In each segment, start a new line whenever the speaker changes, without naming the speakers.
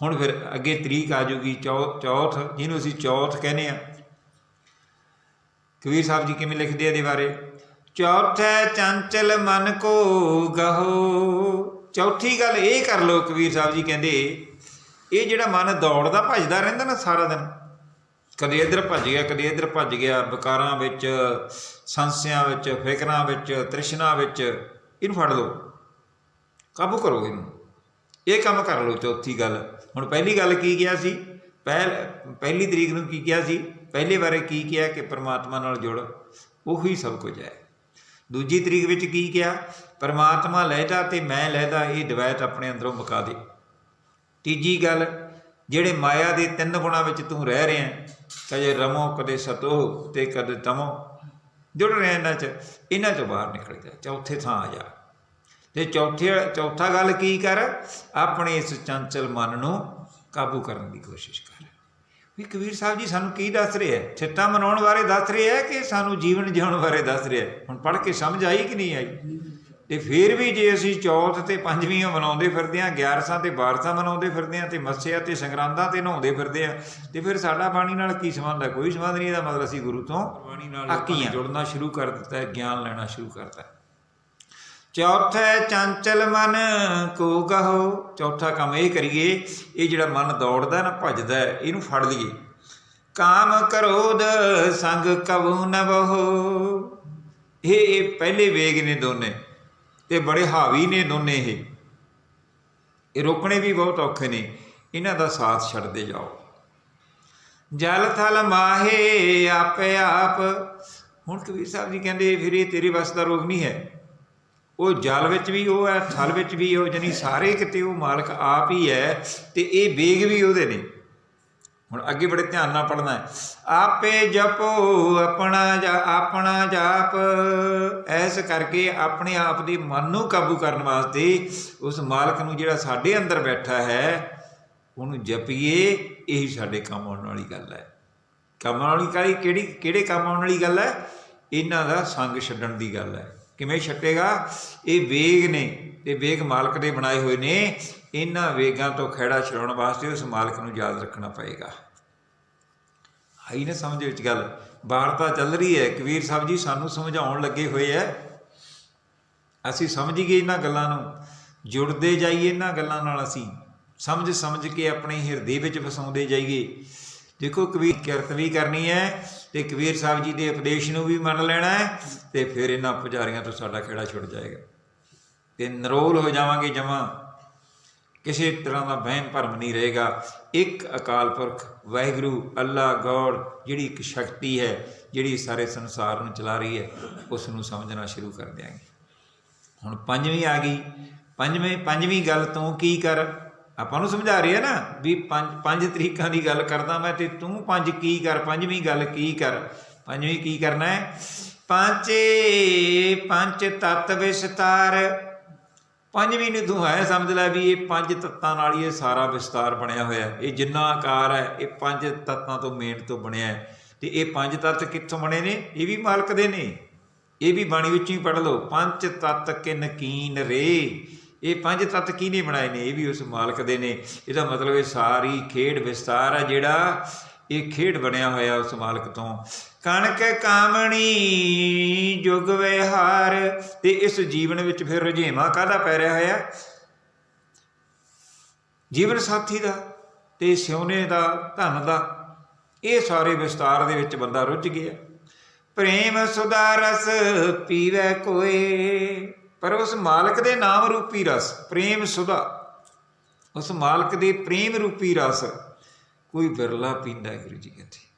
ਹੁਣ ਫਿਰ ਅੱਗੇ ਤਰੀਕ ਆ ਜੂਗੀ ਚੌਥ ਚੌਥ, ਜਿਹਨੂੰ ਅਸੀਂ ਚੌਥ ਕਹਿੰਦੇ ਆ ਕਬੀਰ ਸਾਹਿਬ ਜੀ ਕਿਵੇਂ ਲਿਖਦੇ ਆ ਇਹਦੇ ਬਾਰੇ? ਚੌਥੈ ਚੰਚਲ ਮਨ ਕੋ ਗਹੋ। ਚੌਥੀ ਗੱਲ ਇਹ ਕਰ ਲੋ ਕਬੀਰ ਸਾਹਿਬ ਜੀ ਕਹਿੰਦੇ, ਇਹ ਜਿਹੜਾ ਮਨ ਦੌੜਦਾ ਭੱਜਦਾ ਰਹਿੰਦਾ ਨਾ ਸਾਰਾ ਦਿਨ। ਕਦੇ ਇੱਧਰ ਭੱਜ ਗਿਆ, ਕਦੇ ਇੱਧਰ ਭੱਜ ਗਿਆ, ਵਿਕਾਰਾਂ ਵਿੱਚ, ਸੰਸਿਆਂ ਵਿੱਚ, ਫਿਕਰਾਂ ਵਿੱਚ, ਤ੍ਰਿਸ਼ਨਾ ਵਿੱਚ, ਇਹਨੂੰ ਫੜ ਲਓ। ਕਾਬੂ ਕਰੋ ਇਹਨੂੰ। ਇਹ ਕੰਮ ਕਰ ਲਓ, ਚੌਥੀ ਗੱਲ। ਹੁਣ ਪਹਿਲੀ ਗੱਲ ਕੀ ਕਿਹਾ ਸੀ? ਪਹਿਲ, ਪਹਿਲੀ ਤਰੀਕ ਨੂੰ ਕੀ ਕਿਹਾ ਸੀ? ਪਹਿਲੇ ਬਾਰੇ ਕੀ ਕਿਹਾ ਕਿ ਪ੍ਰਮਾਤਮਾ ਨਾਲ ਜੁੜ? ਉਹੀ ਸਭ ਕੁਝ ਹੈ। ਦੂਜੀ ਤਰੀਕ ਵਿੱਚ ਕੀ ਕਿਹਾ? ਪ੍ਰਮਾਤਮਾ ਲੈਦਾ ਤੇ ਮੈਂ ਲੈਦਾ ਇਹ ਦਵੈਤ ਆਪਣੇ ਅੰਦਰੋਂ ਮੁਕਾ ਦੇ। ਤੀਜੀ ਗੱਲ, ਜਿਹੜੇ ਮਾਇਆ ਦੇ ਤਿੰਨ ਗੁਣਾ ਵਿੱਚ ਤੂੰ ਰਹਿ ਰਿਹਾ ਕਦੇ ਰਮੋ, ਕਦੇ ਸਤੋ, ਤੇ ਕਦੇ ਤਮੋ, ਜੁੜ ਰਿਹਾ ਇਹਨਾਂ 'ਚ, ਇਹਨਾਂ 'ਚੋਂ ਬਾਹਰ ਨਿਕਲ ਜਾ, ਚੌਥੇ ਥਾਂ ਆ ਜਾ। ਤੇ ਚੌਥੇ ਚੌਥਾ ਗੱਲ ਕੀ ਕਰ? ਆਪਣੇ ਇਸ ਚੰਚਲ ਮਨ ਨੂੰ ਕਾਬੂ ਕਰਨ ਦੀ ਕੋਸ਼ਿਸ਼ ਕਰ। ਵੀ ਕਬੀਰ ਸਾਹਿਬ ਜੀ ਸਾਨੂੰ ਕੀ ਦੱਸ ਰਹੇ ਹੈ? ਛਿੱਟਾ ਮਨਾਉਣ ਬਾਰੇ ਦੱਸ ਰਹੇ ਹੈ ਕਿ ਸਾਨੂੰ ਜੀਵਨ ਜਿਉਣ ਬਾਰੇ ਦੱਸ ਰਹੇ ਹੈ? ਹੁਣ ਪੜ੍ਹ ਕੇ ਸਮਝ ਆਈ ਕਿ ਨਹੀਂ ਆਈ? ਤੇ ਫਿਰ ਵੀ ਜੇ ਅਸੀਂ ਚੌਥ ਤੇ ਪੰਜਵੀਂ ਮਨਾਉਂਦੇ ਫਿਰਦੇ ਆਂ 11ਸਾਂ ਤੇ 12ਸਾਂ ਮਨਾਉਂਦੇ ਫਿਰਦੇ ਆਂ ਤੇ ਮੱਸਿਆ ਤੇ ਸੰਗਰਾਂਦਾਂ ਤੇ ਨਹਾਉਂਦੇ ਫਿਰਦੇ ਆਂ ਤੇ ਫਿਰ ਸਾਡਾ ਬਾਣੀ ਨਾਲ ਕੀ ਸੰਬੰਧ ਹੈ? ਕੋਈ ਸੰਬੰਧ ਨਹੀਂ ਇਹਦਾ ਮਤਲਬ ਅਸੀਂ ਗੁਰੂ ਤੋਂ ਬਾਣੀ ਨਾਲ ਜੁੜਨਾ ਸ਼ੁਰੂ ਕਰ ਦਿੱਤਾ ਹੈ ਗਿਆਨ ਲੈਣਾ ਸ਼ੁਰੂ ਕਰਤਾ ਹੈ। ਚੌਥਾ ਚੰਚਲ ਮਨ ਕੋ ਕਹੋ ਚੌਥਾ ਕੰਮ ਇਹ ਕਰੀਏ, ਇਹ ਜਿਹੜਾ ਮਨ ਦੌੜਦਾ ਨਾ, ਭੱਜਦਾ ਇਹਨੂੰ ਫੜ ਲਈਏ। ਕਾਮ ਕਰੋਧ ਸੰਗ ਕਬੂ ਨ ਬਹੋ। ਇਹ ਇਹ ਪਹਿਲੇ ਵੇਗ ਨੇ ਦੋਨੇ, ਤੇ ਬੜੇ ਹਾਵੀ ਨੇ ਦੋਨੇ ਇਹ। ਇਹ ਰੋਕਣੇ ਵੀ ਬਹੁਤ ਔਖੇ ਨੇ, ਇਹਨਾਂ ਦਾ ਸਾਥ ਛੱਡਦੇ ਜਾਓ। ਜਲ ਥਲ ਮਾਹੇ ਆਪੇ ਆਪ। ਹੁਣ ਕਬੀਰ ਸਾਹਿਬ ਜੀ ਕਹਿੰਦੇ, ਫਿਰ ਇਹ ਤੇਰੇ ਵੱਸ ਦਾ ਰੋਗ ਨਹੀਂ ਹੈ। ਉਹ ਜਲ ਵਿੱਚ ਵੀ ਉਹ ਹੈ, ਥਲ ਵਿੱਚ ਵੀ ਉਹ ਜਾਨੀ ਸਾਰੇ ਕਿਤੇ ਉਹ ਮਾਲਕ ਆਪ ਹੀ ਹੈ ਤੇ ਇਹ ਵੇਗ ਵੀ ਉਹਦੇ ਨੇ। ਹੁਣ ਅੱਗੇ ਬੜੇ ਧਿਆਨ ਨਾਲ ਪੜਨਾ ਹੈ। ਆਪੇ ਜਪੋ, ਆਪਣਾ ਜਾ, ਆਪਣਾ ਜਾਪ। ਐਸ ਕਰਕੇ ਆਪਣੇ ਆਪ ਦੇ ਮਨ ਨੂੰ ਕਾਬੂ ਕਰਨ ਵਾਸਤੇ ਉਸ ਮਾਲਕ ਨੂੰ ਜਿਹੜਾ ਸਾਡੇ ਅੰਦਰ ਬੈਠਾ ਹੈ, ਉਹਨੂੰ ਜਪੀਏ, ਇਹੀ ਸਾਡੇ ਕੰਮ ਆਉਣ ਵਾਲੀ ਗੱਲ ਹੈ। ਕੰਮ ਆਉਣ ਵਾਲੀ ਕਾਹਦੀ, ਕਿਹੜੀ, ਕਿਹੜੇ ਕੰਮ ਆਉਣ ਵਾਲੀ ਗੱਲ ਹੈ? ਇਹਨਾਂ ਦਾ ਸੰਗ ਛੱਡਣ ਦੀ ਗੱਲ ਹੈ। ਕਿਵੇਂ ਛੱਟੇਗਾ ਇਹ ਵੇਗ ਨੇ ਤੇ ਵੇਗ ਮਾਲਕ ਦੇ ਬਣਾਏ ਹੋਏ ਨੇ। ਇਹਨਾਂ ਵੇਗਾਂ ਤੋਂ ਖਹਿੜਾ ਛਡਾਉਣ ਵਾਸਤੇ ਉਸ ਮਾਲਕ ਨੂੰ ਯਾਦ ਰੱਖਣਾ ਪਏਗਾ। ਆਈ ਨਾ ਸਮਝ ਵਿੱਚ ਗੱਲ। ਵਾਰਤਾ ਚੱਲ ਰਹੀ ਹੈ। ਕਬੀਰ ਸਾਹਿਬ ਜੀ ਸਾਨੂੰ ਸਮਝਾਉਣ ਲੱਗੇ ਹੋਏ ਐ ਅਸੀਂ ਸਮਝ ਗਏ ਇਹਨਾਂ ਗੱਲਾਂ ਨੂੰ। ਜੁੜਦੇ ਜਾਈਏ ਇਹਨਾਂ ਗੱਲਾਂ ਨਾਲ ਅਸੀਂ। ਸਮਝ ਸਮਝ ਕੇ ਆਪਣੇ ਹਿਰਦੇ ਵਿੱਚ ਵਸਾਉਂਦੇ ਜਾਈਏ। ਦੇਖੋ ਕਬੀਰ ਕਿਰਤ ਵੀ ਕਰਨੀ ਹੈ। ਤੇ ਕਬੀਰ ਸਾਹਿਬ ਜੀ ਦੇ ਉਪਦੇਸ਼ ਨੂੰ ਵੀ ਮੰਨ ਲੈਣਾ ਹੈ ਤੇ ਫਿਰ ਇਹਨਾਂ ਪੁਜਾਰੀਆਂ ਤੋਂ ਸਾਡਾ ਖੇੜਾ ਛੁੱਟ ਜਾਏਗਾ। ਤੇ ਨਰੋਲ ਹੋ ਜਾਵਾਂਗੇ ਜਮਾਂ। ਕਿਸੇ ਤਰ੍ਹਾਂ ਦਾ ਵਹਿਮ ਭਰਮ ਨਹੀਂ ਰਹੇਗਾ। ਇੱਕ ਅਕਾਲ ਪੁਰਖ, ਵਾਹਿਗੁਰੂ, ਅੱਲਾ ਗੌਡ ਜਿਹੜੀ ਇੱਕ ਸ਼ਕਤੀ ਹੈ, ਜਿਹੜੀ ਸਾਰੇ ਸੰਸਾਰ ਨੂੰ ਚਲਾ ਰਹੀ ਹੈ ਉਸ ਨੂੰ ਸਮਝਣਾ ਸ਼ੁਰੂ ਕਰ ਦਿਆਂਗੇ। ਹੁਣ ਪੰਜਵੀਂ ਆ ਗਈ। ਪੰਜਵੇਂ, ਪੰਜਵੀਂ ਗੱਲ ਤੋਂ ਕੀ ਕਰ? ਆਪਾਂ ਨੂੰ ਸਮਝਾ ਰਿਹਾ ਨਾ ਵੀ ਪੰਜ ਪੰਜ ਤਰੀਕਾਂ ਦੀ ਗੱਲ ਕਰਦਾ ਮੈਂ ਤੇ ਤੂੰ ਪੰਜ ਕੀ ਕਰ, ਪੰਜਵੀਂ ਗੱਲ ਕੀ ਕਰ? ਪੰਜਵੀਂ ਕੀ ਕਰਨਾ ਹੈ? ਪੰਚੇ ਪੰਜ ਤਤ ਵਿਸਤਾਰ। ਪੰਜਵੀਂ ਨੂੰ ਤੂੰ ਹੈ ਸਮਝ ਲੈ ਵੀ ਇਹ ਪੰਜ ਤੱਤਾਂ ਨਾਲ ਹੀ ਇਹ ਸਾਰਾ ਵਿਸਤਾਰ ਬਣਿਆ ਹੋਇਆ ਇਹ ਜਿੰਨਾ ਆਕਾਰ ਹੈ, ਇਹ ਪੰਜ ਤੱਤਾਂ ਤੋਂ ਮੇਨ ਤੋਂ ਬਣਿਆ ਹੈ। ਤੇ ਇਹ ਪੰਜ ਤੱਤ ਕਿੱਥੋਂ ਬਣੇ ਨੇ? ਇਹ ਵੀ ਮਾਲਕ ਦੇ ਨੇ। ਇਹ ਵੀ ਬਾਣੀ ਵਿੱਚ ਹੀ ਪੜ੍ਹ ਲਓ। ਪੰਜ ਤੱਤ ਕਿਨ ਕੀਨ ਰੇ। ਇਹ ਪੰਜ ਤੱਤ ਕਿਹਨੇ ਬਣਾਏ ਨੇ? ਇਹ ਵੀ ਉਸ ਮਾਲਕ ਦੇ ਨੇ। ਇਹਦਾ ਮਤਲਬ ਇਹ ਸਾਰੀ ਖੇਡ ਵਿਸਤਾਰ ਹੈ ਜਿਹੜਾ ਇਹ ਖੇਡ ਬਣਿਆ ਹੋਇਆ ਉਸ ਮਾਲਕ ਤੋਂ। ਕਣਕ ਕਾਮਣੀ ਜੁਗ ਵਿਹਾਰ। ਤੇ ਇਸ ਜੀਵਨ ਵਿੱਚ ਫਿਰ ਰੁਝੇਵਾ ਕਾਹਦਾ ਪੈ ਰਿਹਾ ਹੋਇਆ? ਜੀਵਨ ਸਾਥੀ ਦਾ ਤੇ ਸਿਉਨੇ ਦਾ, ਧਨ ਦਾ, ਇਹ ਸਾਰੇ ਵਿਸਤਾਰ ਦੇ ਵਿੱਚ ਬੰਦਾ ਰੁੱਝ ਗਿਆ। ਪ੍ਰੇਮ ਸੁਦਾ ਰਸ ਪੀਵੇ ਕੋਏ। ਪਰ ਉਸ ਮਾਲਕ ਦੇ ਨਾਮ ਰੂਪੀ ਰਸ, ਪ੍ਰੇਮ ਸੁਦਾ ਉਸ ਮਾਲਕ ਦੇ ਪ੍ਰੇਮ ਰੂਪੀ ਰਸ, ਕੋਈ ਵਿਰਲਾ ਪੀਂਦਾ ਹੈ ਗੁਰੂ ਜੀ ਕਹਿੰਦੇ।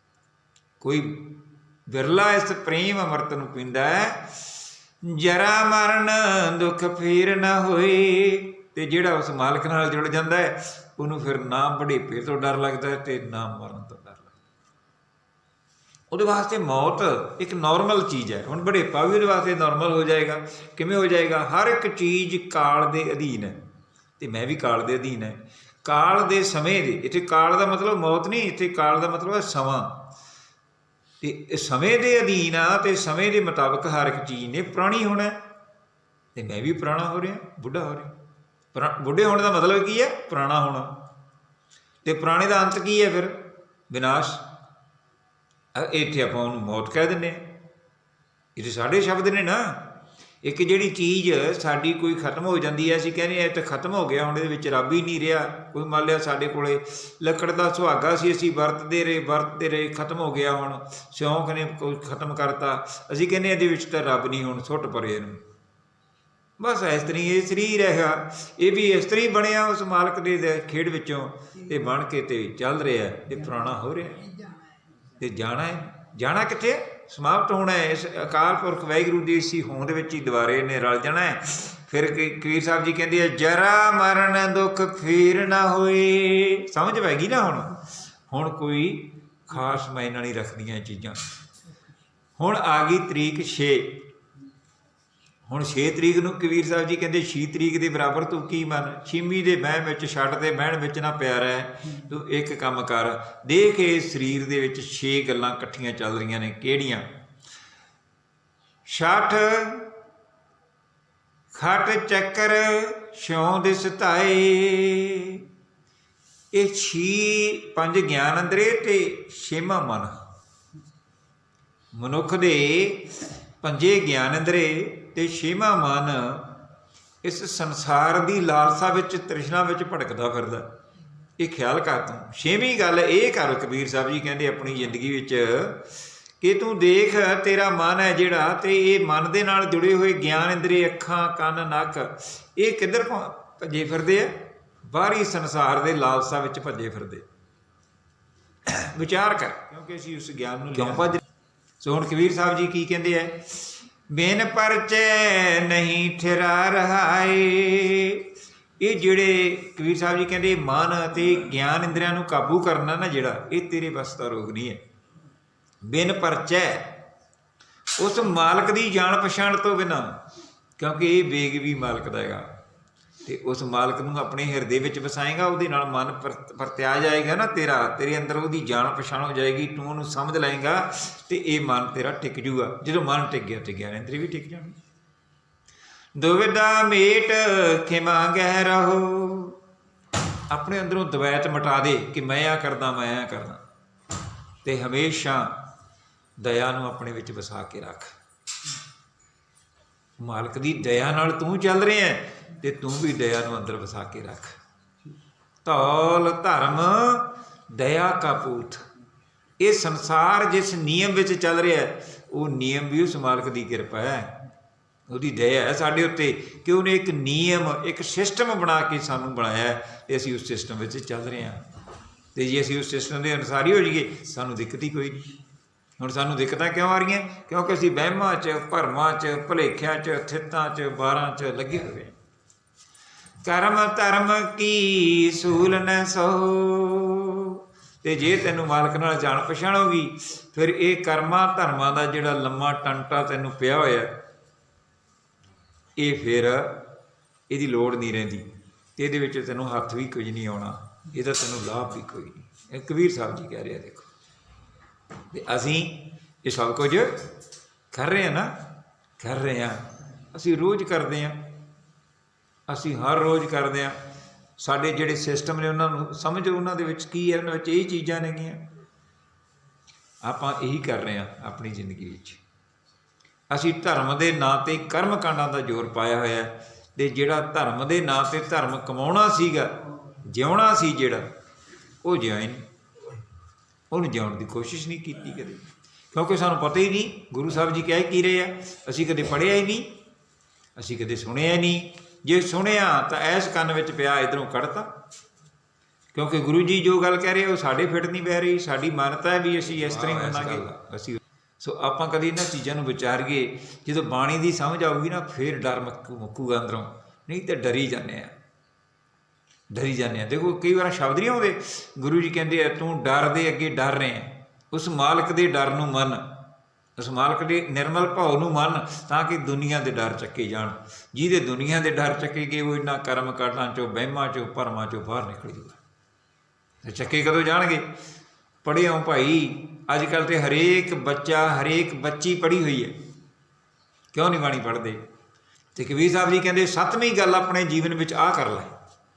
ਕੋਈ ਵਿਰਲਾ ਇਸ ਪ੍ਰੇਮ ਅਮਰਤ ਨੂੰ ਪੀਂਦਾ ਹੈ। ਜਰਾ ਮਰਨ, ਦੁੱਖ ਫੇਰ ਨਾ ਹੋਏ। ਤੇ ਜਿਹੜਾ ਉਸ ਮਾਲਕ ਨਾਲ ਜੁੜ ਜਾਂਦਾ ਹੈ, ਉਹਨੂੰ ਫਿਰ ਨਾ ਬੁਢੇਪੇ ਤੋਂ ਡਰ ਲੱਗਦਾ ਹੈ ਤੇ ਨਾ ਮਰਨ ਤੋਂ ਉਹਦੇ ਵਾਸਤੇ ਮੌਤ ਇੱਕ ਨਾਰਮਲ ਚੀਜ਼ ਹੈ। ਹੁਣ ਬੁਢੇਪਾ ਵੀ ਉਹਦੇ ਵਾਸਤੇ ਨਾਰਮਲ ਹੋ ਜਾਏਗਾ। ਕਿਵੇਂ ਹੋ ਜਾਏਗਾ? ਹਰ ਇੱਕ ਚੀਜ਼ ਕਾਲ ਦੇ ਅਧੀਨ ਹੈ। ਤੇ ਮੈਂ ਵੀ ਕਾਲ ਦੇ ਅਧੀਨ ਹੈ। ਕਾਲ ਦੇ ਸਮੇਂ ਦੇ, ਇੱਥੇ ਕਾਲ ਦਾ ਮਤਲਬ ਮੌਤ ਨਹੀਂ, ਇੱਥੇ ਕਾਲ ਦਾ ਮਤਲਬ ਹੈ ਸਮਾਂ। ਤੇ ਸਮੇਂ ਦੇ ਅਧੀਨ ਆ ਤੇ ਸਮੇਂ ਦੇ ਮੁਤਾਬਕ ਹਰ ਇੱਕ ਚੀਜ਼ ਨੇ ਪੁਰਾਣੀ ਹੋਣਾ ਹੈ। ਤੇ ਮੈਂ ਵੀ ਪੁਰਾਣਾ ਹੋ ਰਿਹਾ, ਬੁੱਢਾ ਹੋ ਰਿਹਾ। ਪੁਰਾ- ਬੁੱਢੇ ਹੋਣ ਦਾ ਮਤਲਬ ਕੀ ਹੈ? ਪੁਰਾਣਾ ਹੋਣਾ। ਤੇ ਪੁਰਾਣੇ ਦਾ ਅੰਤ ਕੀ ਹੈ ਫਿਰ? ਵਿਨਾਸ਼। ਇੱਥੇ ਆਪਾਂ ਉਹਨੂੰ ਮੌਤ ਕਹਿ ਦਿੰਦੇ ਹਾਂ। ਇਹ ਤੇ ਸਾਡੇ ਸ਼ਬਦ ਨੇ ਨਾ। ਇੱਕ ਜਿਹੜੀ ਚੀਜ਼ ਸਾਡੀ ਕੋਈ ਖਤਮ ਹੋ ਜਾਂਦੀ ਹੈ, ਅਸੀਂ ਕਹਿੰਦੇ ਆ ਇਹ ਤਾਂ ਖਤਮ ਹੋ ਗਿਆ, ਹੁਣ ਇਹਦੇ ਵਿੱਚ ਰੱਬ ਹੀ ਨਹੀਂ ਰਿਹਾ। ਕੋਈ ਮੰਨ ਲਿਆ ਸਾਡੇ ਕੋਲੇ ਲੱਕੜ ਦਾ ਸੁਹਾਗਾ ਸੀ, ਅਸੀਂ ਵਰਤਦੇ ਰਹੇ ਵਰਤਦੇ ਰਹੇ, ਖਤਮ ਹੋ ਗਿਆ ਹੁਣ। ਸਿਉਂਕ ਨੇ ਕੋਈ ਖਤਮ ਕਰਤਾ। ਅਸੀਂ ਕਹਿੰਦੇ ਇਹਦੇ ਵਿੱਚ ਤਾਂ ਰੱਬ ਨਹੀਂ, ਹੁਣ ਸੁੱਟ ਪਰੇ ਇਹਨੂੰ। ਬਸ ਇਸ ਤਰੀ ਇਹ ਸਰੀਰ ਹੈਗਾ ਇਹ ਵੀ ਇਸ ਤਰੀ ਬਣਿਆ ਉਸ ਮਾਲਕ ਦੇ ਖੇਡ ਵਿੱਚੋਂ। ਇਹ ਬਣ ਕੇ ਤੇ ਚੱਲ ਰਿਹਾ, ਇਹ ਪੁਰਾਣਾ ਹੋ ਰਿਹਾ। ਤੇ ਜਾਣਾ ਹੈ। ਜਾਣਾ ਕਿੱਥੇ ਸਮਾਪਤ ਹੋਣਾ ਹੈ। ਇਸ ਅਕਾਲ ਪੁਰਖ ਵਾਹਿਗੁਰੂ ਦੀ ਇਸੀ ਹੋਂਦ ਵਿੱਚ ਹੀ ਦੁਬਾਰੇ ਨੇ ਰਲ ਜਾਣਾ ਹੈ। ਫਿਰ ਕਬੀਰ ਸਾਹਿਬ ਜੀ ਕਹਿੰਦੇ ਆ, ਜਰਾ ਮਰਨ ਦੁੱਖ ਫੇਰ ਨਾ ਹੋਏ। ਸਮਝ ਪੈ ਗਈ ਨਾ ਹੁਣ? ਹੁਣ ਕੋਈ ਖਾਸ ਮਾਇਨਾ ਨਹੀਂ ਰੱਖਦੀਆਂ ਚੀਜ਼ਾਂ। ਹੁਣ ਆ ਗਈ ਤਰੀਕ 6 ਹੁਣ 6 ਤਰੀਕ ਨੂੰ ਕਬੀਰ ਸਾਹਿਬ ਜੀ ਕਹਿੰਦੇ 6 ਤਰੀਕ ਦੇ ਬਰਾਬਰ ਤੂੰ ਕੀ ਮੰਨ? ਛੀਮੀ ਦੇ ਬਹਿ ਵਿੱਚ ਛੱਡ ਦੇ ਬਹਿਣ ਵਿੱਚ ਨਾ ਪਿਆਰ ਹੈ। ਤੂੰ ਇੱਕ ਕੰਮ ਕਰ। ਦੇਖ ਇਹ ਸਰੀਰ ਦੇ ਵਿੱਚ 6 ਗੱਲਾਂ ਇਕੱਠੀਆਂ ਚੱਲ ਰਹੀਆਂ ਨੇ। ਕਿਹੜੀਆਂ? 60 ਖਟ, ਚੱਕਰ ਛੋਂ ਦੇ ਸਤਾਏ। ਇਹ ਛੀ ਪੰਜ ਗਿਆਨ ਅੰਦਰੇ ਤੇ ਛੇਵਾਂ ਮਨ। ਮਨੁੱਖ ਦੇ ਪੰਜੇ ਗਿਆਨ ਅੰਦਰੇ ਤੇ ਛੇਵਾਂ ਮਨ ਇਸ ਸੰਸਾਰ ਦੀ ਲਾਲਸਾ ਵਿੱਚ ਤ੍ਰਿਸ਼ਨਾ ਵਿੱਚ ਭਟਕਦਾ ਫਿਰਦਾ। ਇਹ ਖਿਆਲ ਕਰ ਤੂੰ। ਛੇਵੀਂ ਗੱਲ ਇਹ ਕਰ ਕਬੀਰ ਸਾਹਿਬ ਜੀ ਕਹਿੰਦੇ ਆਪਣੀ ਜ਼ਿੰਦਗੀ ਵਿੱਚ ਕਿ ਤੂੰ ਦੇਖ ਤੇਰਾ ਮਨ ਹੈ ਜਿਹੜਾ ਤੇ ਇਹ ਮਨ ਦੇ ਨਾਲ ਜੁੜੇ ਹੋਏ ਗਿਆਨ ਇੰਦਰੀ ਅੱਖਾਂ ਕੰਨ ਨੱਕ ਇਹ ਕਿੱਧਰ ਭੱਜੇ ਫਿਰਦੇ ਆ? ਬਾਹਰੀ ਸੰਸਾਰ ਦੇ ਲਾਲਸਾ ਵਿੱਚ ਭੱਜੇ ਫਿਰਦੇ। ਵਿਚਾਰ ਕਰ ਕਿਉਂਕਿ ਅਸੀਂ ਉਸ ਗਿਆਨ ਨੂੰ ਕਿਉਂ ਭੱਜ ਸੋ ਹੁਣ ਕਬੀਰ ਸਾਹਿਬ ਜੀ ਕੀ ਕਹਿੰਦੇ ਐ ਬਿਨ ਪਰਚੈ ਨਹੀਂ ਠਹਿਰਾ ਰਹਾਏ ਇਹ ਜਿਹੜੇ ਕਬੀਰ ਸਾਹਿਬ ਜੀ ਕਹਿੰਦੇ, ਮਨ ਅਤੇ ਗਿਆਨ ਇੰਦਰੀਆਂ ਨੂੰ ਕਾਬੂ ਕਰਨਾ ਨਾ ਜਿਹੜਾ, ਇਹ ਤੇਰੇ ਵੱਸ ਦਾ ਰੋਗ ਨਹੀਂ ਹੈ। ਬਿਨ ਪਰਚੈ, ਉਸ ਮਾਲਕ ਦੀ ਜਾਣ ਪਛਾਣ ਤੋਂ ਬਿਨਾ, ਕਿਉਂਕਿ ਇਹ ਵੇਗ ਵੀ ਮਾਲਕ ਦਾ ਹੈਗਾ। ਤੇ ਉਸ ਮਾਲਕ ਨੂੰ ਆਪਣੇ ਹਿਰਦੇ ਵਿੱਚ ਵਸਾਏਗਾ, ਉਹਦੇ ਨਾਲ ਮਨ ਪਰ- ਪਰਤਿਆ ਜਾਏਗਾ ਨਾ ਤੇਰਾ, ਤੇਰੇ ਅੰਦਰ ਉਹਦੀ ਜਾਣ ਪਛਾਣ ਹੋ ਜਾਏਗੀ, ਤੂੰ ਉਹਨੂੰ ਸਮਝ ਲਏਗਾ ਤੇ ਇਹ ਮਨ ਤੇਰਾ ਟਿਕ ਜੂਗਾ। ਜਦੋਂ ਮਨ ਟਿਕ ਗਿਆ ਤੇ ਗਿਆਨ ਇੰਦਰੀ ਵੀ ਟਿਕ ਜਾਣਗੇ ਦੁਵਿਧਾ ਮੇਟ ਖਿਮਾ ਗਹਿ ਰਹੋ। ਆਪਣੇ ਅੰਦਰੋਂ ਦਵੈਤ ਮਿਟਾ ਦੇ ਕਿ ਮੈਂ ਆ ਕਰਦਾ, ਮੈਂ ਆ ਕਰਦਾ। ਤੇ ਹਮੇਸ਼ਾ ਦਇਆ ਨੂੰ ਆਪਣੇ ਵਿੱਚ ਵਸਾ ਕੇ ਰੱਖ। ਮਾਲਕ ਦੀ ਦਇਆ ਨਾਲ ਤੂੰ ਚੱਲ ਰਿਹਾ ਹੈ। ਤੇ ਤੂੰ ਵੀ ਦਇਆ ਨੂੰ ਅੰਦਰ ਵਸਾ ਕੇ ਰੱਖ। ਧੌਲ, ਧਰਮ, ਦਇਆ ਕਾ ਪੂਤ। ਇਹ ਸੰਸਾਰ ਜਿਸ ਨਿਯਮ ਵਿੱਚ ਚੱਲ ਰਿਹਾ ਉਹ ਨਿਯਮ ਵੀ ਉਸ ਮਾਲਕ ਦੀ ਕਿਰਪਾ ਹੈ। ਉਹਦੀ ਦਇਆ ਹੈ ਸਾਡੇ ਉੱਤੇ। ਕਿ ਉਹਨੇ ਇੱਕ ਨਿਯਮ, ਇੱਕ ਸਿਸਟਮ ਬਣਾ ਕੇ ਸਾਨੂੰ ਬਣਾਇਆ ਹੈ ਤੇ ਅਸੀਂ ਉਸ ਸਿਸਟਮ ਵਿੱਚ ਚੱਲ ਰਹੇ ਹਾਂ। ਤੇ ਜੇ ਅਸੀਂ ਉਸ ਸਿਸਟਮ ਦੇ ਅਨੁਸਾਰ ਹੀ ਹੋ ਜਾਈਏ, ਸਾਨੂੰ ਦਿੱਕਤ ਹੀ ਕੋਈ ਨਹੀਂ। ਹੁਣ ਸਾਨੂੰ ਦਿੱਕਤਾਂ ਕਿਉਂ ਆ ਰਹੀਆਂ? ਕਿਉਂਕਿ ਅਸੀਂ ਵਹਿਮਾਂ 'ਚ, ਭਰਮਾਂ 'ਚ, ਭੁਲੇਖਿਆਂ 'ਚ, ਥਿੱਤਾਂ 'ਚ, ਬਾਰਾਂ 'ਚ ਲੱਗੇ ਹੋਏ ਹਾਂ। ਕਰਮ ਧਰਮ ਕੀ ਸੂਲ ਨ ਸੋ। ਤੇ ਜੇ ਤੈਨੂੰ ਮਾਲਕ ਨਾਲ ਜਾਣ ਪਛਾਣ ਹੋਗੀ ਫਿਰ ਇਹ ਕਰਮਾਂ ਧਰਮਾਂ ਦਾ ਜਿਹੜਾ ਲੰਮਾ ਟੰਟਾ ਤੈਨੂੰ ਪਿਆ ਹੋਇਆ, ਇਹ ਫਿਰ ਇਹਦੀ ਲੋੜ ਨਹੀਂ ਰਹਿੰਦੀ। ਤੇ ਇਹਦੇ ਵਿੱਚ ਤੈਨੂੰ ਹੱਥ ਵੀ ਕੁਝ ਨਹੀਂ ਆਉਣਾ, ਇਹਦਾ ਤੈਨੂੰ ਲਾਭ ਵੀ ਕੋਈ ਨਹੀਂ। ਇਹ ਕਬੀਰ ਸਾਹਿਬ ਜੀ ਕਹਿ ਰਿਹਾ ਦੇਖੋ। ਤੇ ਅਸੀਂ ਇਹ ਸਭ ਕੁਝ ਕਰ ਰਹੇ ਹਾਂ ਨਾ, ਕਰ ਰਹੇ ਹਾਂ ਅਸੀਂ ਰੋਜ਼ ਕਰਦੇ ਹਾਂ ਅਸੀਂ ਹਰ ਰੋਜ਼ ਕਰਦੇ ਹਾਂ। ਸਾਡੇ ਜਿਹੜੇ ਸਿਸਟਮ ਨੇ ਉਹਨਾਂ ਨੂੰ ਸਮਝ, ਉਹਨਾਂ ਦੇ ਵਿੱਚ ਕੀ ਹੈ, ਉਹਨਾਂ ਵਿੱਚ ਇਹ ਚੀਜ਼ਾਂ ਨੇਗੀਆਂ। ਆਪਾਂ ਇਹੀ ਕਰ ਰਹੇ ਹਾਂ ਆਪਣੀ ਜ਼ਿੰਦਗੀ ਵਿੱਚ। ਅਸੀਂ ਧਰਮ ਦੇ ਨਾਂ ਤੇ ਕਰਮ ਕਾਂਡਾਂ ਦਾ ਜ਼ੋਰ ਪਾਇਆ ਹੋਇਆ ਹੈ ਤੇ ਜਿਹੜਾ ਧਰਮ ਦੇ ਨਾਂ ਤੇ ਧਰਮ ਕਮਾਉਣਾ ਸੀਗਾ, ਜਿਉਣਾ ਸੀ ਜਿਹੜਾ, ਉਹ ਜਿਉਂ ਨਹੀਂ। ਉਹਨੂੰ ਜਿਉਣ ਦੀ ਕੋਸ਼ਿਸ਼ ਨਹੀਂ ਕੀਤੀ ਕਦੇ। ਕਿਉਂਕਿ ਸਾਨੂੰ ਪਤਾ ਹੀ ਨਹੀਂ, ਗੁਰੂ ਸਾਹਿਬ ਜੀ ਕਹਿ ਕੀ ਰਹੇ ਆ, ਅਸੀਂ ਕਦੇ ਪੜ੍ਹਿਆ ਹੀ ਨਹੀਂ, ਅਸੀਂ ਕਦੇ ਸੁਣਿਆ ਹੀ ਨਹੀਂ। ਜੇ ਸੁਣਿਆ ਤਾਂ ਐਸ ਕੰਨ ਵਿੱਚ ਪਿਆ ਇਧਰੋਂ ਕੱਢਤਾ। ਕਿਉਂਕਿ ਗੁਰੂ ਜੀ ਜੋ ਗੱਲ ਕਹਿ ਰਹੇ ਉਹ ਸਾਡੇ ਫਿੱਟ ਨਹੀਂ ਬਹਿ ਰਹੀ ਸਾਡੀ ਮਾਨਤਾ ਹੈ ਵੀ ਅਸੀਂ ਇਸ ਤਰ੍ਹਾਂ ਹੀ ਮੰਨਾਂਗੇ। ਅਸੀਂ ਸੋ ਆਪਾਂ ਕਦੀ ਇਹਨਾਂ ਚੀਜ਼ਾਂ ਨੂੰ ਵਿਚਾਰੀਏ ਜਦੋਂ ਬਾਣੀ ਦੀ ਸਮਝ ਆਊਗੀ ਨਾ ਫਿਰ ਡਰ ਮੁੱਕੂ ਮੁੱਕੂਗਾ ਅੰਦਰੋਂ। ਨਹੀਂ ਤੇ ਡਰੀ ਜਾਂਦੇ ਆ। ਡਰੀ ਜਾਂਦੇ ਆ। ਦੇਖੋ ਕਈ ਵਾਰ ਸ਼ਬਦ ਨਹੀਂ ਆਉਂਦੇ। ਗੁਰੂ ਜੀ ਕਹਿੰਦੇ ਆ ਤੂੰ ਡਰ ਦੇ ਅੱਗੇ ਡਰ ਰਿਹਾ ਉਸ ਮਾਲਕ ਦੇ ਡਰ ਨੂੰ ਮੰਨ। ਉਸ ਮਾਲਕ ਦੇ ਨਿਰਮਲ ਭਾਵ ਨੂੰ ਮੰਨ ਤਾਂ ਕਿ ਦੁਨੀਆ ਦੇ ਡਰ ਚੱਕੇ ਜਾਣ। ਜਿਹਦੇ ਦੁਨੀਆ ਦੇ ਡਰ ਚੱਕੇ ਗਏ, ਉਹ ਇਨਾ ਕਰਮ ਕਾਂਡਾਂ ਚੋਂ, ਵਹਿਮਾਂ ਚੋਂ, ਭਰਮਾਂ ਚੋਂ ਬਾਹਰ ਨਿਕਲ ਜੂਗਾ। ਤੇ ਚੱਕੇ ਕਦੋਂ ਜਾਣਗੇ? ਪੜ੍ਹਿਓ ਭਾਈ ਅੱਜ ਕੱਲ ਤੇ ਹਰੇਕ ਬੱਚਾ, ਹਰੇਕ ਬੱਚੀ ਪੜ੍ਹੀ ਹੋਈ ਹੈ। ਕਿਉਂ ਨਹੀਂ ਬਾਣੀ ਪੜ੍ਹਦੇ? ਤੇ ਕਬੀਰ ਸਾਹਿਬ ਜੀ ਕਹਿੰਦੇ, ਸੱਤਵੀਂ ਗੱਲ ਆਪਣੇ ਜੀਵਨ ਵਿੱਚ ਆਹ ਕਰ ਲੈ।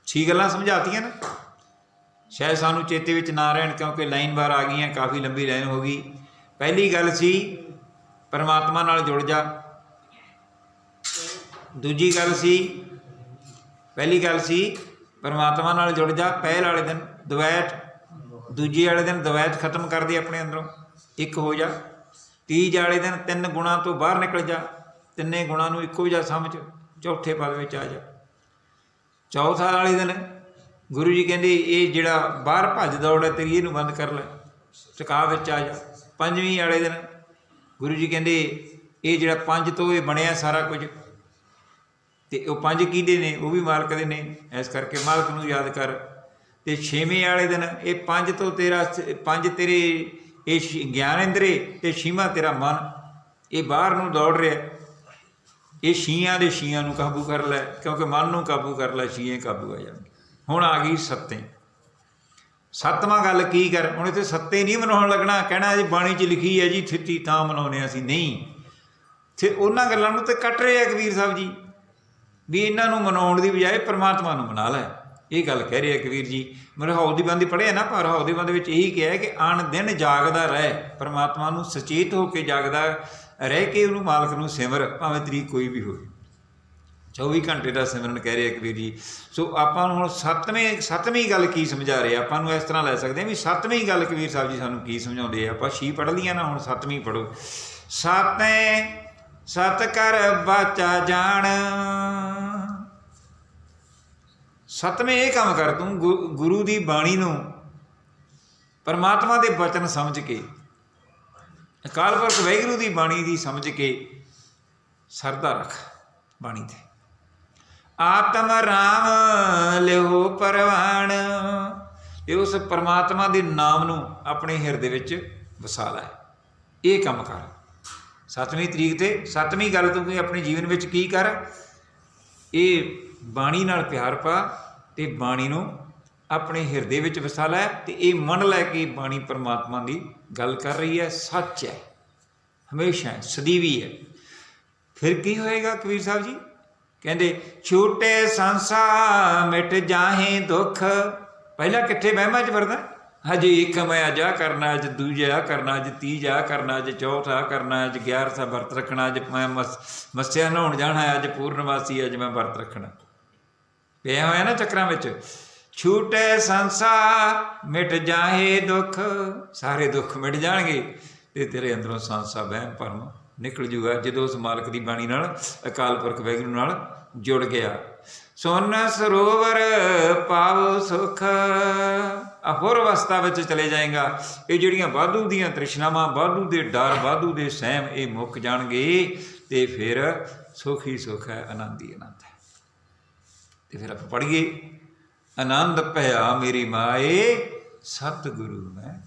ਛੇ ਗੱਲਾਂ ਸਮਝਾਤੀਆਂ ਨਾ। ਸ਼ਾਇਦ ਸਾਨੂੰ ਚੇਤੇ ਵਿੱਚ ਨਾ ਰਹਿਣ, ਕਿਉਂਕਿ ਲਾਈਨ ਬਾਰ ਆ ਗਈਆਂ, ਕਾਫੀ ਲੰਬੀ ਲਾਈਨ ਹੋ ਗਈ। ਪਹਿਲੀ ਗੱਲ ਸੀ ਪਰਮਾਤਮਾ ਨਾਲ ਜੁੜ ਜਾ। ਦੂਜੀ ਗੱਲ ਸੀ, ਪਹਿਲੀ ਗੱਲ ਸੀ, ਪਰਮਾਤਮਾ ਨਾਲ ਜੁੜ ਜਾ, ਪਹਿਲ ਵਾਲੇ ਦਿਨ ਦੁਵੈਤ, ਦੂਜੀ ਵਾਲੇ ਦਿਨ ਦੁਵੈਤ ਖਤਮ ਕਰ ਦੇ ਆਪਣੇ ਅੰਦਰੋਂ, ਇੱਕ ਹੋ ਜਾ। ਤੀਜ ਵਾਲੇ ਦਿਨ ਤਿੰਨ ਗੁਣਾ ਤੋਂ ਬਾਹਰ ਨਿਕਲ ਜਾ, ਤਿੰਨੇ ਗੁਣਾ ਨੂੰ ਇੱਕੋ ਜਿਹਾ ਸਮਝ ਚੌਥੇ ਪਦ ਵਿੱਚ ਆ ਜਾ। ਚੌਥਾ ਵਾਲੇ ਦਿਨ ਗੁਰੂ ਜੀ ਕਹਿੰਦੇ, ਇਹ ਜਿਹੜਾ ਬਾਹਰ ਭੱਜ ਦੌੜ ਹੈ, ਤੇਰੀ ਇਹਨੂੰ ਬੰਦ ਕਰ ਲੈ, ਟਿਕਾ ਵਿੱਚ ਆ ਜਾ। ਪੰਜਵੀਂ ਵਾਲੇ ਦਿਨ ਗੁਰੂ ਜੀ ਕਹਿੰਦੇ, ਇਹ ਜਿਹੜਾ ਪੰਜ ਤੋਂ ਇਹ ਬਣਿਆ ਸਾਰਾ ਕੁਝ, ਤੇ ਉਹ ਪੰਜ ਕਿਹਦੇ ਨੇ? ਉਹ ਵੀ ਮਾਲਕ ਦੇ ਨੇ। ਇਸ ਕਰਕੇ ਮਾਲਕ ਨੂੰ ਯਾਦ ਕਰ। ਤੇ ਛੇਵੇਂ ਵਾਲੇ ਦਿਨ, ਇਹ ਪੰਜ ਤੋਂ ਤੇਰਾ ਪੰਜ ਤੇਰੇ, ਇਹ ਗਿਆਨ ਇੰਦਰੇ ਤੇ ਛੇਵਾਂ ਤੇਰਾ ਮਨ, ਇਹ ਬਾਹਰ ਨੂੰ ਦੌੜ ਰਿਹਾ। ਇਹ ਛੀਆਂ ਦੇ ਛੀਆਂ ਨੂੰ ਕਾਬੂ ਕਰ ਲੈ, ਕਿਉਂਕਿ ਮਨ ਨੂੰ ਕਾਬੂ ਕਰ ਲੈ ਛੀਏ ਕਾਬੂ ਆ ਜਾਣਗੇ ਹੁਣ ਆ ਗਈ ਸੱਤੇ ਸੱਤਵਾਂ ਗੱਲ ਕੀ ਕਰ? ਹੁਣ ਇੱਥੇ ਸੱਤੇ ਨਹੀਂ ਮਨਾਉਣ ਲੱਗਣਾ, ਕਹਿਣਾ ਜੀ ਬਾਣੀ 'ਚ ਲਿਖੀ ਹੈ ਜੀ, ਥਿੱਤੀ ਤਾਂ ਮਨਾਉਨੇ ਅਸੀਂ, ਨਹੀਂ। ਤੇ ਉਹਨਾਂ ਗੱਲਾਂ ਨੂੰ ਤੇ ਕੱਟ ਰਹੇ ਆ ਕਬੀਰ ਸਾਹਿਬ ਜੀ, ਵੀ ਇਹਨਾਂ ਨੂੰ ਮਨਾਉਣ ਦੀ ਬਜਾਏ ਪ੍ਰਮਾਤਮਾ ਨੂੰ ਮਨਾ ਲੈ। ਇਹ ਗੱਲ ਕਹਿ ਰਿਹਾ ਕਬੀਰ ਜੀ। ਮੇਰੇ ਹੌਲ ਦੀ ਬੰਦੀ ਪੜ੍ਹਿਆ ਨਾ, ਪਰ ਹੌਲ ਦੀ ਬੰਦ ਵਿੱਚ ਇਹੀ ਕਿਹਾ ਕਿ ਆਣ ਦਿਨ ਜਾਗਦਾ ਰਹਿ, ਪ੍ਰਮਾਤਮਾ ਨੂੰ ਸੁਚੇਤ ਹੋ ਕੇ ਜਾਗਦਾ, ਰਹਿ ਕੇ ਉਹਨੂੰ ਮਾਲਕ ਨੂੰ ਸਿਮਰ, ਭਾਵੇਂ ਤਰੀਕ ਕੋਈ ਵੀ ਹੋਵੇ। 24 ਘੰਟੇ ਦਾ ਸਿਮਰਨ ਕਹਿ ਰਿਹਾ ਕਬੀਰ ਜੀ। ਸੋ ਆਪਾਂ ਨੂੰ ਹੁਣ ਸੱਤਵੇਂ, ਸੱਤਵੀਂ ਗੱਲ ਕੀ ਸਮਝਾ ਰਹੇ ਆਪਾਂ ਨੂੰ ਇਸ ਤਰ੍ਹਾਂ ਲੈ ਸਕਦੇ ਹਾਂ ਵੀ ਸੱਤਵੀਂ ਗੱਲ ਕਬੀਰ ਸਾਹਿਬ ਜੀ ਸਾਨੂੰ ਕੀ ਸਮਝਾਉਂਦੇ ਆ? ਆਪਾਂ ਛੀ ਪੜ੍ਹ ਲਈਆਂ ਨਾ, ਹੁਣ ਸੱਤਵੀਂ ਪੜੋ ਸਾਤੈ ਸਤ ਕਰ ਬਾਚਾ ਜਾਣ। ਸਤਵੇਂ ਇਹ ਕੰਮ ਕਰ ਤੂੰ ਗੁ- ਗੁਰੂ ਦੀ ਬਾਣੀ ਨੂੰ ਪਰਮਾਤਮਾ ਦੇ ਬਚਨ ਸਮਝ ਕੇ, ਅਕਾਲ ਪੁਰਖ ਵਾਹਿਗੁਰੂ ਦੀ ਬਾਣੀ ਦੀ ਸਮਝ ਕੇ ਸਰਦਾ ਰੱਖ ਬਾਣੀ ਤੇ। ਆਤਮ ਰਾਮ, ਲਿਓ ਪਰਵਾਣ। ਇਹ ਉਸ ਪਰਮਾਤਮਾ ਦੇ ਨਾਮ ਨੂੰ ਆਪਣੇ ਹਿਰਦੇ ਵਿੱਚ ਵਸਾ ਲੈ। ਇਹ ਕੰਮ ਕਰ। ਸੱਤਵੀਂ ਤਰੀਕ ਤੇ ਸੱਤਵੀਂ ਗੱਲ ਤੂੰ ਕੋਈ ਆਪਣੇ ਜੀਵਨ ਵਿੱਚ ਕੀ ਕਰ? ਇਹ ਬਾਣੀ ਨਾਲ ਪਿਆਰ ਪਾ ਤੇ ਬਾਣੀ ਨੂੰ ਆਪਣੇ ਹਿਰਦੇ ਵਿੱਚ ਵਸਾ ਲੈ ਤੇ ਇਹ ਮੰਨ ਲੈ ਕਿ ਬਾਣੀ ਪਰਮਾਤਮਾ ਦੀ ਗੱਲ ਕਰ ਰਹੀ ਹੈ, ਸੱਚ ਹੈ। ਹਮੇਸ਼ਾ ਸਦੀਵੀ ਹੈ। ਫਿਰ ਕੀ ਹੋਏਗਾ ਕਬੀਰ ਸਾਹਿਬ ਜੀ? ਕਹਿੰਦੇ, ਛੂਟੇ ਸੰਸਾ ਮਿਟ ਜਾਹੇ ਦੁੱਖ। ਪਹਿਲਾਂ ਕਿੱਥੇ ਵਹਿਮਾਂ 'ਚ ਵਰਦਾ ਹਜੇ ਇੱਕ ਮੈਂ ਅੱਜ ਆਹ ਕਰਨਾ, ਅੱਜ ਦੂਜਾ ਆਹ ਕਰਨਾ, ਅੱਜ ਤੀਜਾ ਆਹ ਕਰਨਾ, ਅੱਜ ਚੌਥਾ ਆਹ ਕਰਨਾ, ਅੱਜ 11 ਵਰਤ ਰੱਖਣਾ, ਅੱਜ ਮੈਂ ਮਸ- ਮੱਸਿਆ ਨਹਾਉਣ ਜਾਣਾ ਅੱਜ ਪੂਰਨਮਾਸੀ ਅੱਜ ਮੈਂ ਵਰਤ ਰੱਖਣਾ। ਪਿਆ ਹੋਇਆ ਨਾ ਚੱਕਰਾਂ ਵਿੱਚ, ਛੂਟੇ ਸੰਸਾ ਮਿਟ ਜਾਹੇ ਦੁੱਖ। ਸਾਰੇ ਦੁੱਖ ਮਿਟ ਜਾਣਗੇ ਤੇ ਤੇਰੇ ਅੰਦਰੋਂ ਸੰਸਾ ਵਹਿਮ ਭਰਮ ਨਿਕਲ ਜੂਗਾ, ਜਦੋਂ ਉਸ ਮਾਲਕ ਦੀ ਬਾਣੀ ਨਾਲ ਅਕਾਲ ਪੁਰਖ ਵੈਗਰੂ ਨਾਲ ਜੁੜ ਗਿਆ। ਸੋਨ ਸਰੋਵਰ ਪਾਵ ਸੁਖ ਅਹੋਰ ਅਵਸਥਾ ਵਿੱਚ ਚਲੇ ਜਾਏਗਾ। ਇਹ ਜਿਹੜੀਆਂ ਵਾਧੂ ਦੀਆਂ ਤ੍ਰਿਸ਼ਨਾਵਾਂ, ਵਾਧੂ ਦੇ ਡਰ, ਵਾਧੂ ਦੇ ਸਹਿਮ, ਇਹ ਮੁੱਕ ਜਾਣਗੇ ਤੇ ਫਿਰ ਸੁਖ ਹੀ ਸੁਖ ਹੈ, ਆਨੰਦ ਹੀ ਆਨੰਦ ਹੈ। ਤੇ ਫਿਰ ਆਪਾਂ ਪੜ੍ਹੀਏ, ਆਨੰਦ ਭਇਆ ਮੇਰੀ ਮਾਏ, ਸਤਿਗੁਰੂ ਮੈਂ